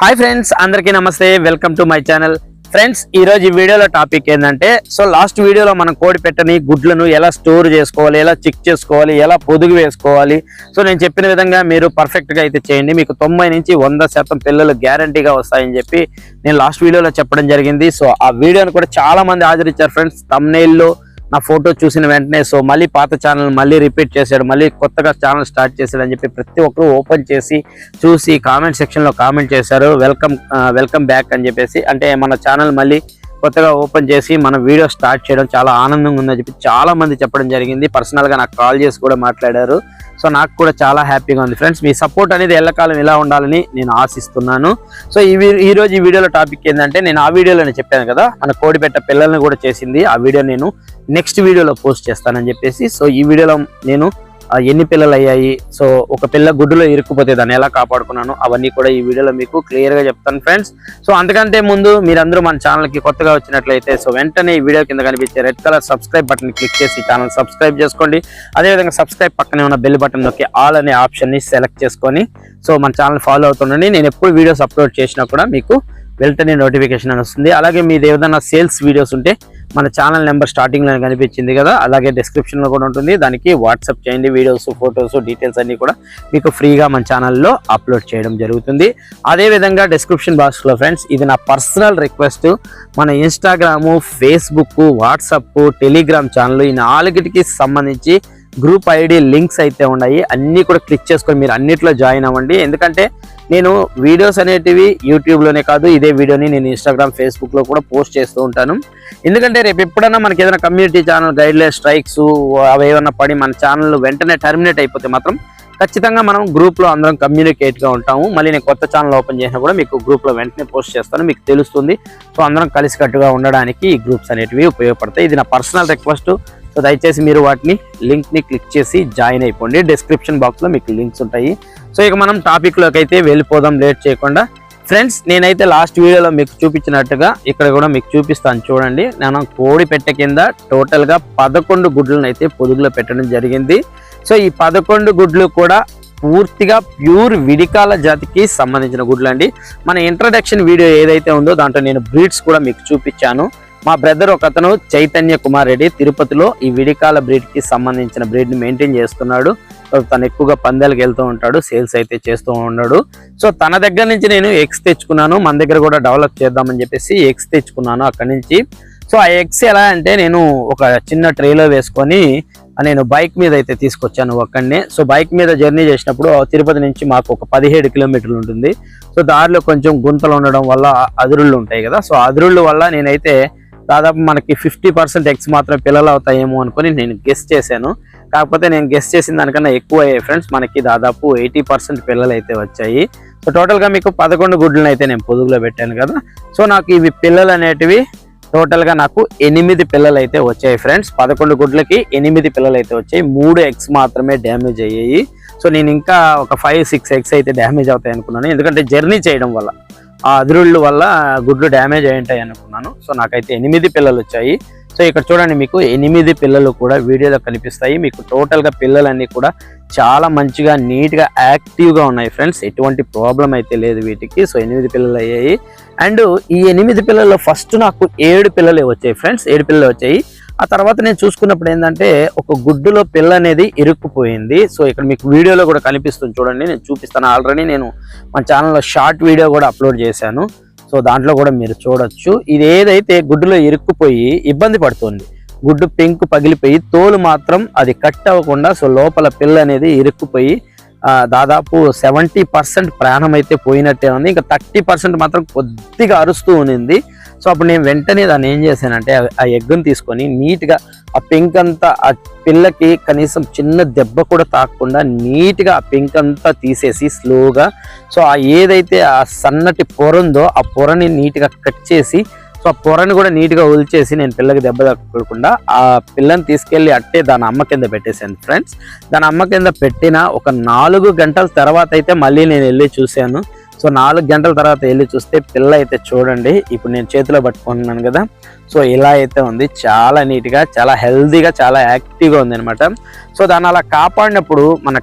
Hi friends అందరికీ నమస్తే. Welcome to my channel friends ఈరోజు ఈ వీడియోలో టాపిక్ ఏంటంటే సో లాస్ట్ వీడియోలో మనం కోడి పెట్టని గుడ్లను ఎలా స్టోర్ చేసుకోవాలి ఎలా చెక్ చేసుకోవాలి ఎలా పొదుగు వేసుకోవాలి. సో నేను చెప్పిన విధంగా మీరు పర్ఫెక్ట్గా అయితే చేయండి. మీకు తొంభై నుంచి వంద శాతం పిల్లలు గ్యారంటీగా వస్తాయని చెప్పి నేను లాస్ట్ వీడియోలో చెప్పడం జరిగింది. సో ఆ వీడియోని కూడా చాలా మంది ఆదరించారు ఫ్రెండ్స్ తమ్నేల్లో నా ఫోటో చూసిన వెంటనే సో మళ్ళీ పాత ఛానల్ మళ్ళీ రిపీట్ చేశాడు మళ్ళీ కొత్తగా ఛానల్ స్టార్ట్ చేశాడు అని చెప్పి ప్రతి ఒక్కరు ఓపెన్ చేసి చూసి కామెంట్ సెక్షన్లో కామెంట్ చేశారు. వెల్కమ్ వెల్కమ్ బ్యాక్ అని చెప్పేసి అంటే మన ఛానల్ మళ్ళీ కొత్తగా ఓపెన్ చేసి మన వీడియో స్టార్ట్ చేయడం చాలా ఆనందంగా ఉందని చెప్పి చాలా మంది చెప్పడం జరిగింది. పర్సనల్గా నాకు కాల్ చేసి కూడా మాట్లాడారు. సో నాకు కూడా చాలా హ్యాపీగా ఉంది. ఫ్రెండ్స్ మీ సపోర్ట్ అనేది ఎల్లకాలం ఇలా ఉండాలని నేను ఆశిస్తున్నాను. సో ఈ ఈరోజు ఈ వీడియోలో టాపిక్ ఏంటంటే నేను ఆ వీడియోలోనే చెప్పాను కదా మన కోడిపెట్ట పిల్లల్ని కూడా చేసింది. ఆ వీడియో నేను నెక్స్ట్ వీడియోలో పోస్ట్ చేస్తానని చెప్పేసి సో ఈ వీడియోలో నేను ఎన్ని పిల్లలు అయ్యాయి సో ఒక పిల్ల గుడ్డులో ఇరుక్కుపోతే దాన్ని ఎలా కాపాడుకున్నాను? అవన్నీ కూడా ఈ వీడియోలో మీకు క్లియర్గా చెప్తాను ఫ్రెండ్స్ సో అంతకంటే ముందు మీరందరూ మన ఛానల్కి కొత్తగా వచ్చినట్లయితే సో వెంటనే ఈ వీడియో కింద కనిపించే red colour subscribe button click చేసి ఛానల్ సబ్స్క్రైబ్ చేసుకోండి. అదేవిధంగా సబ్స్క్రైబ్ పక్కనే ఉన్న బెల్ బటన్ నొక్కి ఆల్ అనే ఆప్షన్ని సెలెక్ట్ చేసుకొని సో మన ఛానల్ ఫాలో అవుతుండండి. నేను ఎప్పుడు వీడియోస్ అప్లోడ్ చేసినా కూడా మీకు వెంటనే నోటిఫికేషన్ అని వస్తుంది. అలాగే మీది ఏదైనా సేల్స్ వీడియోస్ ఉంటే మన ఛానల్ నెంబర్ స్టార్టింగ్లో కనిపించింది కదా అలాగే డిస్క్రిప్షన్లో కూడా ఉంటుంది. దానికి వాట్సాప్ చేయండి వీడియోస్ ఫొటోస్ డీటెయిల్స్ అన్నీ కూడా మీకు ఫ్రీగా మన ఛానల్లో అప్లోడ్ చేయడం జరుగుతుంది. అదే విధంగా డిస్క్రిప్షన్ బాక్స్లో ఫ్రెండ్స్ ఇది నా పర్సనల్ రిక్వెస్ట్ మన Instagram Facebook WhatsApp Telegram channel ఈ నాలుగిటికి సంబంధించి గ్రూప్ ఐడి లింక్స్ అయితే ఉన్నాయి. అన్నీ కూడా క్లిక్ చేసుకొని మీరు అన్నిట్లో జాయిన్ అవ్వండి. ఎందుకంటే నేను వీడియోస్ అనేటివి యూట్యూబ్లోనే కాదు ఇదే వీడియోని నేను ఇన్స్టాగ్రామ్ ఫేస్బుక్లో కూడా పోస్ట్ చేస్తూ ఉంటాను. ఎందుకంటే రేపు ఎప్పుడైనా మనకి ఏదైనా కమ్యూనిటీ ఛానల్ గైడ్లైన్ స్ట్రైక్స్ అవి ఏమైనా పడి మన ఛానల్ వెంటనే టర్మినేట్ అయిపోతే మాత్రం ఖచ్చితంగా మనం గ్రూప్లో అందరం కమ్యూనికేట్గా ఉంటాము. మళ్ళీ నేను కొత్త ఛానల్ ఓపెన్ చేసినా కూడా మీకు గ్రూప్లో వెంటనే పోస్ట్ చేస్తాను. మీకు తెలుస్తుంది. సో అందరం కలిసికట్టుగా ఉండడానికి ఈ గ్రూప్స్ అనేటివి ఉపయోగపడతాయి. ఇది నా పర్సనల్ రిక్వెస్ట్. సో దయచేసి మీరు వాటిని లింక్ని క్లిక్ చేసి జాయిన్ అయిపోండి. డిస్క్రిప్షన్ బాక్స్లో మీకు లింక్స్ ఉంటాయి. సో ఇక మనం టాపిక్లోకి అయితే వెళ్ళిపోదాం. లేట్ చేయకుండా. ఫ్రెండ్స్ నేనైతే లాస్ట్ వీడియోలో మీకు చూపించినట్టుగా ఇక్కడ కూడా మీకు చూపిస్తాను. చూడండి. నేను కోడి పెట్టె కింద టోటల్గా పదకొండు గుడ్లను అయితే పొదుగులో పెట్టడం జరిగింది. సో ఈ పదకొండు గుడ్లు కూడా పూర్తిగా ప్యూర్ విడికాల జాతికి సంబంధించిన గుడ్లు అండి మన ఇంట్రడక్షన్ వీడియో ఏదైతే ఉందో దాంట్లో నేను బ్రీడ్స్ కూడా మీకు చూపించాను. మా బ్రదర్ ఒక అతను చైతన్య కుమార్ రెడ్డి తిరుపతిలో ఈ విడికాల బ్రీడ్కి సంబంధించిన బ్రీడ్ని మెయింటైన్ చేస్తున్నాడు. తను ఎక్కువగా పందాలకు వెళ్తూ ఉంటాడు సేల్స్ అయితే చేస్తూ ఉన్నాడు. సో తన దగ్గర నుంచి నేను ఎగ్స్ తెచ్చుకున్నాను మన దగ్గర కూడా డెవలప్ చేద్దామని చెప్పేసి ఎగ్స్ తెచ్చుకున్నాను అక్కడి నుంచి. సో ఆ ఎగ్స్ ఎలా అంటే నేను ఒక చిన్న ట్రేలో వేసుకొని నేను బైక్ మీద అయితే తీసుకొచ్చాను ఒక్కడనే సో బైక్ మీద జర్నీ చేసినప్పుడు తిరుపతి నుంచి మాకు ఒక పదిహేడు కిలోమీటర్లు ఉంటుంది. సో దారిలో కొంచెం గుంతలు ఉండడం వల్ల అదురుళ్ళు ఉంటాయి కదా. సో అదురుళ్ళు వల్ల నేనైతే దాదాపు మనకి ఫిఫ్టీ పర్సెంట్ ఎగ్స్ మాత్రం పిల్లలు అవుతాయేమో అనుకుని నేను గెస్ చేశాను. కాకపోతే నేను గెస్ చేసిన దానికన్నా ఎక్కువ అయ్యాయి ఫ్రెండ్స్ మనకి దాదాపు ఎయిటీ పర్సెంట్ పిల్లలు అయితే వచ్చాయి సో టోటల్గా మీకు పదకొండు గుడ్లను అయితే నేను పొదుగులో పెట్టాను కదా. సో నాకు ఇవి పిల్లలు అనేటివి టోటల్గా నాకు ఎనిమిది పిల్లలు అయితే వచ్చాయి ఫ్రెండ్స్ పదకొండు గుడ్లకి ఎనిమిది పిల్లలు అయితే వచ్చాయి. మూడు ఎగ్స్ మాత్రమే డ్యామేజ్ అయ్యాయి. సో నేను ఇంకా ఒక ఫైవ్ సిక్స్ ఎగ్స్ అయితే డ్యామేజ్ అవుతాయి అనుకున్నాను. ఎందుకంటే జర్నీ చేయడం వల్ల. ఆ అదురుళ్ళు వల్ల గుడ్లు డ్యామేజ్ అయి ఉంటాయి అనుకున్నాను. సో నాకైతే ఎనిమిది పిల్లలు వచ్చాయి. సో ఇక్కడ చూడండి మీకు ఎనిమిది పిల్లలు కూడా వీడియోలో కనిపిస్తాయి. మీకు టోటల్గా పిల్లలన్నీ కూడా చాలా మంచిగా నీట్గా యాక్టివ్గా ఉన్నాయి ఫ్రెండ్స్. ఎటువంటి ప్రాబ్లం అయితే లేదు వీటికి. సో ఎనిమిది పిల్లలు అయ్యాయి. అండ్ ఈ ఎనిమిది పిల్లల్లో ఫస్ట్ నాకు ఏడు పిల్లలే వచ్చాయి ఫ్రెండ్స్. ఏడు పిల్లలు వచ్చాయి. ఆ తర్వాత నేను చూసుకున్నప్పుడు ఏంటంటే ఒక గుడ్డులో పిల్ల అనేది ఇరుక్కుపోయింది. సో ఇక్కడ మీకు వీడియోలో కూడా కనిపిస్తుంది చూడండి నేను చూపిస్తాను. ఆల్రెడీ నేను మన ఛానల్లో షార్ట్ వీడియో కూడా అప్లోడ్ చేశాను. సో దాంట్లో కూడా మీరు చూడొచ్చు. ఇది ఏదైతే గుడ్డులో ఇరుక్కుపోయి ఇబ్బంది పడుతుంది గుడ్డు పెంకు పగిలిపోయి తోలు మాత్రం అది కట్ అవ్వకుండా సో లోపల పిల్ల అనేది ఇరుక్కుపోయి దాదాపు సెవెంటీ పర్సెంట్ ప్రాణం అయితే పోయినట్టే ఉంది. ఇంకా థర్టీ పర్సెంట్ మాత్రం కొద్దిగా అరుస్తూ ఉన్నింది సో అప్పుడు నేను వెంటనే దాన్ని ఏం చేశానంటే ఆ- ఎగ్గును ఎగ్గుని తీసుకొని నీట్గా ఆ పింక్ అంతా ఆ పిల్లకి కనీసం చిన్న దెబ్బ కూడా తాకకుండా నీట్గా ఆ పింక్ అంతా తీసేసి స్లోగా సో ఆ ఏదైతే ఆ సన్నటి పొర ఉందో ఆ పొరని నీట్గా కట్ చేసి సో ఆ పొరని కూడా నీట్గా ఉల్చేసి నేను పిల్లకి దెబ్బ తగ్గకుండా ఆ పిల్లని తీసుకెళ్ళి అట్టే దాని అమ్మ కింద పెట్టేశాను ఫ్రెండ్స్. దాని అమ్మ కింద పెట్టిన ఒక నాలుగు గంటల తర్వాత అయితే మళ్ళీ నేను వెళ్ళి చూశాను. సో నాలుగు గంటల తర్వాత వెళ్ళి చూస్తే పిల్ల అయితే చూడండి. ఇప్పుడు నేను చేతిలో పట్టుకుంటున్నాను కదా. సో ఇలా అయితే ఉంది. చాలా నీట్గా చాలా హెల్తీగా చాలా యాక్టివ్గా ఉంది అనమాట సో దాన్ని అలా కాపాడినప్పుడు మన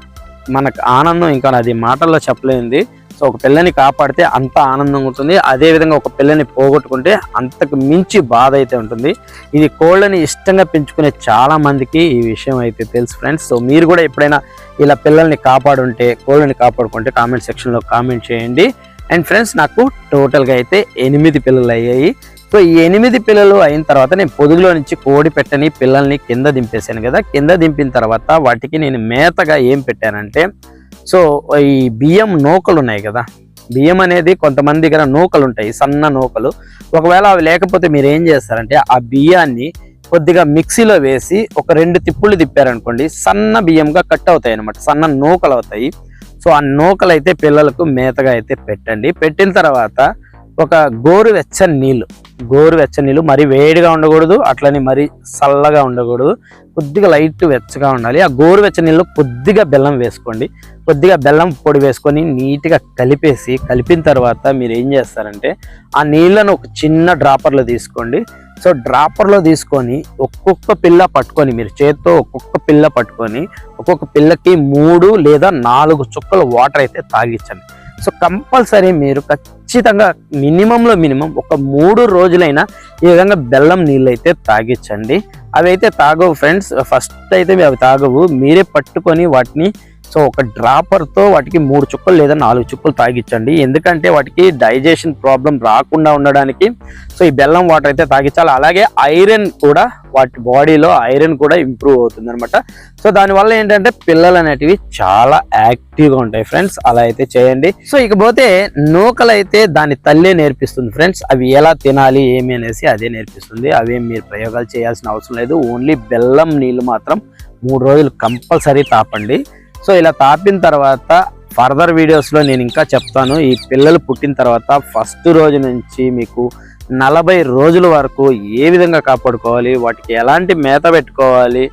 మనకు ఆనందం ఇంకా అది మాటల్లో చెప్పలేనిది. సో ఒక పిల్లని కాపాడితే అంత ఆనందంగా ఉంటుంది. అదే విధంగా ఒక పిల్లని పోగొట్టుకుంటే అంతకు మించి బాధ అయితే ఉంటుంది. ఇది కోళ్ళని ఇష్టంగా పెంచుకునే చాలా మందికి ఈ విషయం అయితే తెలుసు ఫ్రెండ్స్. సో మీరు కూడా ఎప్పుడైనా ఇలా పిల్లల్ని కాపాడుంటే కోళ్ళని కాపాడుకుంటే కామెంట్ సెక్షన్లో కామెంట్ చేయండి. అండ్ ఫ్రెండ్స్ నాకు టోటల్గా అయితే ఎనిమిది పిల్లలు అయ్యాయి. సో ఈ ఎనిమిది పిల్లలు అయిన తర్వాత నేను పొదుగులో నుంచి కోడి పెట్టని పిల్లల్ని కింద దింపేశాను కదా. కింద దింపిన తర్వాత వాటికి నేను మేతగా ఏం పెట్టానంటే సో ఈ బియ్యం నూకలు ఉన్నాయి కదా? బియ్యం అనేది కొంతమంది దగ్గర నూకలు ఉంటాయి సన్న నూకలు. ఒకవేళ అవి లేకపోతే మీరు ఏం చేస్తారంటే ఆ బియ్యాన్ని కొద్దిగా మిక్సీలో వేసి ఒక రెండు తిప్పులు తిప్పారనుకోండి సన్న బియ్యంగా కట్ అవుతాయి అనమాట సన్న నూకలు అవుతాయి. సో ఆ నూకలు అయితే పిల్లలకు మేతగా అయితే పెట్టండి. పెట్టిన తర్వాత ఒక గోరు వెచ్చని నీళ్ళు. గోరు వెచ్చని నీళ్ళు మరీ వేడిగా ఉండకూడదు అట్లని మరి చల్లగా ఉండకూడదు. కొద్దిగా లైట్ వెచ్చగా ఉండాలి. ఆ గోరు వెచ్చని నీళ్ళు కొద్దిగా బెల్లం వేసుకోండి. కొద్దిగా బెల్లం పొడి వేసుకొని నీట్గా కలిపేసి కలిపిన తర్వాత మీరు ఏం చేస్తారంటే ఆ నీళ్ళను ఒక చిన్న డ్రాపర్లో తీసుకోండి. సో డ్రాపర్లో తీసుకొని ఒక్కొక్క పిల్ల పట్టుకొని మీరు చేత్తో ఒక్కొక్క పిల్ల పట్టుకొని ఒక్కొక్క పిల్లకి మూడు లేదా నాలుగు చుక్కలు వాటర్ అయితే తాగించండి సో కంపల్సరీ మీరు ఖచ్చితంగా మినిమంలో మినిమం ఒక మూడు రోజులైనా ఈ విధంగా బెల్లం నీళ్ళు అయితే తాగించండి. అవి అయితే తాగవు ఫ్రెండ్స్. ఫస్ట్ అయితే అవి తాగవు. మీరే పట్టుకొని వాటిని సో ఒక డ్రాపర్తో వాటికి మూడు చుక్కలు లేదా నాలుగు చుక్కలు తాగించండి ఎందుకంటే వాటికి డైజెషన్ ప్రాబ్లం రాకుండా ఉండడానికి సో ఈ బెల్లం వాటర్ అయితే తాగించాలి అలాగే ఐరన్ కూడా వాటి బాడీలో ఐరన్ కూడా ఇంప్రూవ్ అవుతుంది అనమాట సో దానివల్ల ఏంటంటే పిల్లలు అనేటివి చాలా యాక్టివ్గా ఉంటాయి ఫ్రెండ్స్. అలా అయితే చేయండి. సో ఇకపోతే నూకలు అయితే దాని తల్లే నేర్పిస్తుంది ఫ్రెండ్స్. అవి ఎలా తినాలి ఏమి అనేసి అదే నేర్పిస్తుంది. అవేం మీరు ప్రయోగాలు చేయాల్సిన అవసరం లేదు. ఓన్లీ బెల్లం నీళ్ళు మాత్రం మూడు రోజులు కంపల్సరీ తాపండి. సో ఇలా తాపిన తర్వాత ఫర్దర్ వీడియోస్లో నేను ఇంకా చెప్తాను. ఈ పిల్లలు పుట్టిన తర్వాత ఫస్ట్ రోజు నుంచి మీకు నలభై రోజుల వరకు ఏ విధంగా కాపాడుకోవాలి? వాటికి ఎలాంటి మేత పెట్టుకోవాలి?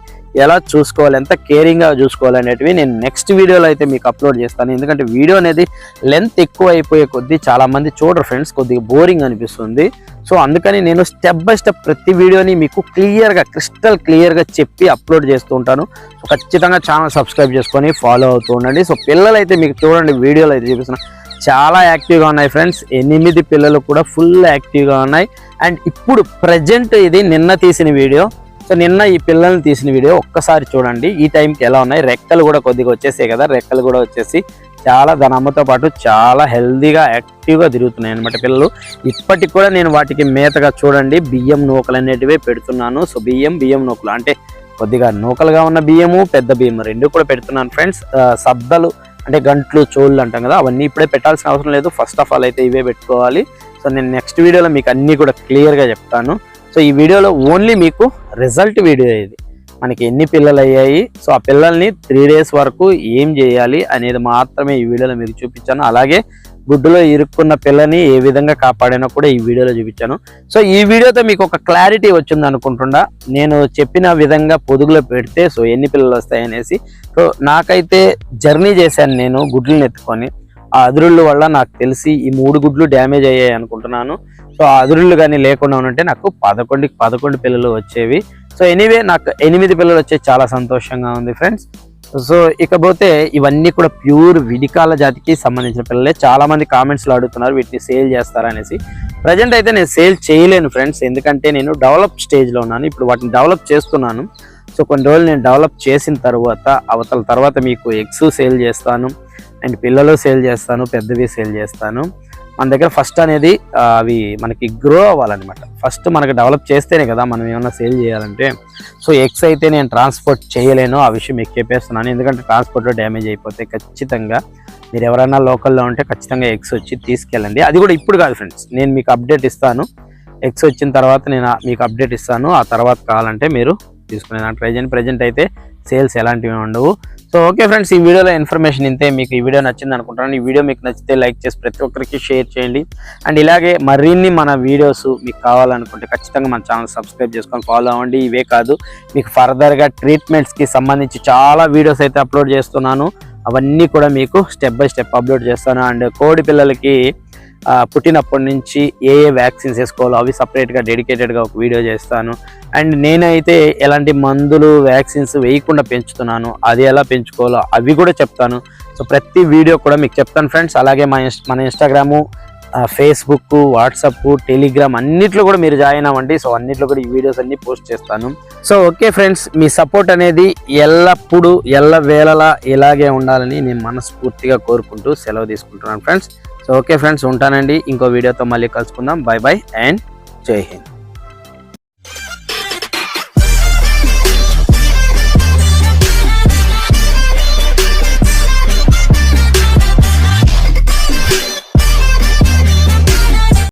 ఎలా చూసుకోవాలి ఎంత కేరింగ్గా చూసుకోవాలి అనేటివి నేను నెక్స్ట్ వీడియోలో అయితే మీకు అప్లోడ్ చేస్తాను. ఎందుకంటే వీడియో అనేది లెంత్ ఎక్కువ అయిపోయే కొద్దీ చాలా మంది చూడరు ఫ్రెండ్స్ కొద్దిగా బోరింగ్ అనిపిస్తుంది. సో అందుకని నేను స్టెప్ బై స్టెప్ ప్రతి వీడియోని మీకు క్లియర్గా క్రిస్టల్ క్లియర్గా చెప్పి అప్లోడ్ చేస్తూ ఉంటాను. సో ఖచ్చితంగా ఛానల్ సబ్స్క్రైబ్ చేసుకొని ఫాలో అవుతూ ఉండండి. సో పిల్లలు అయితే మీకు చూడండి వీడియోలు అయితే చూపిస్తున్నాను చాలా యాక్టివ్గా ఉన్నాయి ఫ్రెండ్స్ ఎనిమిది పిల్లలు కూడా ఫుల్ యాక్టివ్గా ఉన్నాయి. అండ్ ఇప్పుడు ప్రజెంట్ ఇది నిన్న తీసిన వీడియో సో నిన్న ఈ పిల్లల్ని తీసిన వీడియో ఒక్కసారి చూడండి. ఈ టైంకి ఎలా ఉన్నాయి? రెక్కలు కూడా కొద్దిగా వచ్చేసాయి కదా? రెక్కలు కూడా వచ్చేసి చాలా దాని అమ్మతో పాటు చాలా హెల్దీగా యాక్టివ్గా తిరుగుతున్నాయి అనమాట పిల్లలు. ఇప్పటికి కూడా నేను వాటికి మేతగా చూడండి. బియ్యం నూకలు అనేటివే పెడుతున్నాను. సో బియ్యం బియ్యం నూకలు అంటే కొద్దిగా నూకలుగా ఉన్న బియ్యము పెద్ద బియ్యం రెండు కూడా పెడుతున్నాను ఫ్రెండ్స్ సద్దలు అంటే గంట్లు చోళ్ళు అంటాం కదా? అవన్నీ ఇప్పుడే పెట్టాల్సిన అవసరం లేదు. ఫస్ట్ ఆఫ్ ఆల్ అయితే ఇవే పెట్టుకోవాలి. సో నేను నెక్స్ట్ వీడియోలో మీకు అన్నీ కూడా క్లియర్గా చెప్తాను. సో ఈ వీడియోలో ఓన్లీ మీకు రిజల్ట్ వీడియో ఇది. మనకి ఎన్ని పిల్లలు అయ్యాయి? సో ఆ పిల్లల్ని త్రీ డేస్ వరకు ఏం చేయాలి అనేది మాత్రమే ఈ వీడియోలో మీకు చూపించాను. అలాగే గుడ్డులో ఇరుక్కున్న పిల్లని ఏ విధంగా కాపాడానో కూడా ఈ వీడియోలో చూపించాను. సో ఈ వీడియోతో మీకు ఒక క్లారిటీ వచ్చింది అనుకుంటుండా. నేను చెప్పిన విధంగా పొదుగులో పెడితే సో ఎన్ని పిల్లలు వస్తాయనేసి సో నాకైతే జర్నీ చేశాను నేను గుడ్లను ఎత్తుకొని. ఆ అదురుళ్ళు వల్ల నాకు తెలిసి ఈ మూడు గుడ్లు డ్యామేజ్ అయ్యాయి అనుకుంటున్నాను. సో ఆ అదురుళ్ళు కానీ లేకుండా ఉంటే నాకు పదకొండుకి పదకొండు పిల్లలు వచ్చేవి. సో ఎనీవే నాకు ఎనిమిది పిల్లలు వచ్చే చాలా సంతోషంగా ఉంది ఫ్రెండ్స్. సో ఇకపోతే ఇవన్నీ కూడా ప్యూర్ విడికాల జాతికి సంబంధించిన పిల్లలే. చాలా మంది అడుగుతున్నారు వీటిని సేల్ చేస్తారనేసి ప్రజెంట్ అయితే నేను సేల్ చేయలేను ఫ్రెండ్స్. ఎందుకంటే నేను డెవలప్ స్టేజ్లో ఉన్నాను. ఇప్పుడు వాటిని డెవలప్ చేస్తున్నాను. సో కొన్ని రోజులు నేను డెవలప్ చేసిన తర్వాత అవతల తర్వాత మీకు ఎగ్స్ సేల్ చేస్తాను అండ్ పిల్లలు సేల్ చేస్తాను పెద్దవి సేల్ చేస్తాను. మన దగ్గర ఫస్ట్ అనేది అవి మనకి గ్రో అవ్వాలన్నమాట. ఫస్ట్ మనకి డెవలప్ చేస్తేనే కదా మనం ఏమైనా సేల్ చేయాలంటే. సో ఎగ్స్ అయితే నేను ట్రాన్స్పోర్ట్ చేయలేను ఆ విషయం మీకు చెప్పేస్తున్నాను. ఎందుకంటే ట్రాన్స్పోర్ట్లో డ్యామేజ్ అయిపోతే ఖచ్చితంగా మీరు ఎవరైనా లోకల్లో ఉంటే ఖచ్చితంగా ఎగ్స్ వచ్చి తీసుకెళ్ళండి. అది కూడా ఇప్పుడు కాదు ఫ్రెండ్స్ నేను మీకు అప్డేట్ ఇస్తాను. ఎగ్స్ వచ్చిన తర్వాత నేను మీకు అప్డేట్ ఇస్తాను. ఆ తర్వాత కావాలంటే మీరు తీసుకునే ప్రజెంట్ ప్రజెంట్ అయితే సేల్స్ ఎలాంటివి ఉండవు. సో ఓకే ఫ్రెండ్స్ ఈ వీడియోలో ఇన్ఫర్మేషన్ ఇంతే. మీకు ఈ వీడియో నచ్చింది అనుకుంటున్నాను. ఈ వీడియో మీకు నచ్చితే లైక్ చేసి ప్రతి ఒక్కరికి షేర్ చేయండి. అండ్ ఇలాగే మరిన్ని మన వీడియోస్ మీకు కావాలనుకుంటే ఖచ్చితంగా మన ఛానల్ సబ్స్క్రైబ్ చేసుకొని ఫాలో అవ్వండి. ఇవే కాదు మీకు ఫర్దర్గా ట్రీట్మెంట్స్కి సంబంధించి చాలా వీడియోస్ అయితే అప్లోడ్ చేస్తున్నాను. అవన్నీ కూడా మీకు స్టెప్ బై స్టెప్ అప్లోడ్ చేస్తాను. అండ్ కోడి పిల్లలకి పుట్టినప్పటి నుంచి ఏ ఏ వ్యాక్సిన్స్ వేసుకోవాలో అవి సపరేట్గా డెడికేటెడ్గా ఒక వీడియో చేస్తాను. అండ్ నేనైతే ఎలాంటి మందులు వ్యాక్సిన్స్ వేయకుండా పెంచుతున్నాను. అది ఎలా పెంచుకోవాలో అవి కూడా చెప్తాను. సో ప్రతి వీడియో కూడా మీకు చెప్తాను ఫ్రెండ్స్ అలాగే మన మన ఇన్స్టాగ్రాము ఫేస్బుక్ వాట్సాప్ టెలిగ్రామ్ అన్నిట్లో కూడా మీరు జాయిన్ అవ్వండి. సో అన్నిట్లో కూడా ఈ వీడియోస్ అన్ని పోస్ట్ చేస్తాను. సో ఓకే ఫ్రెండ్స్ మీ సపోర్ట్ అనేది ఎల్లప్పుడూ ఎల్ల వేళలా ఇలాగే ఉండాలని నేను మనస్ఫూర్తిగా కోరుకుంటూ సెలవు తీసుకుంటున్నాను ఫ్రెండ్స్ సో ఓకే ఫ్రెండ్స్ ఉంటానండి. ఇంకో వీడియోతో మళ్ళీ కలుసుకుందాం. బై బై అండ్ జై హింద్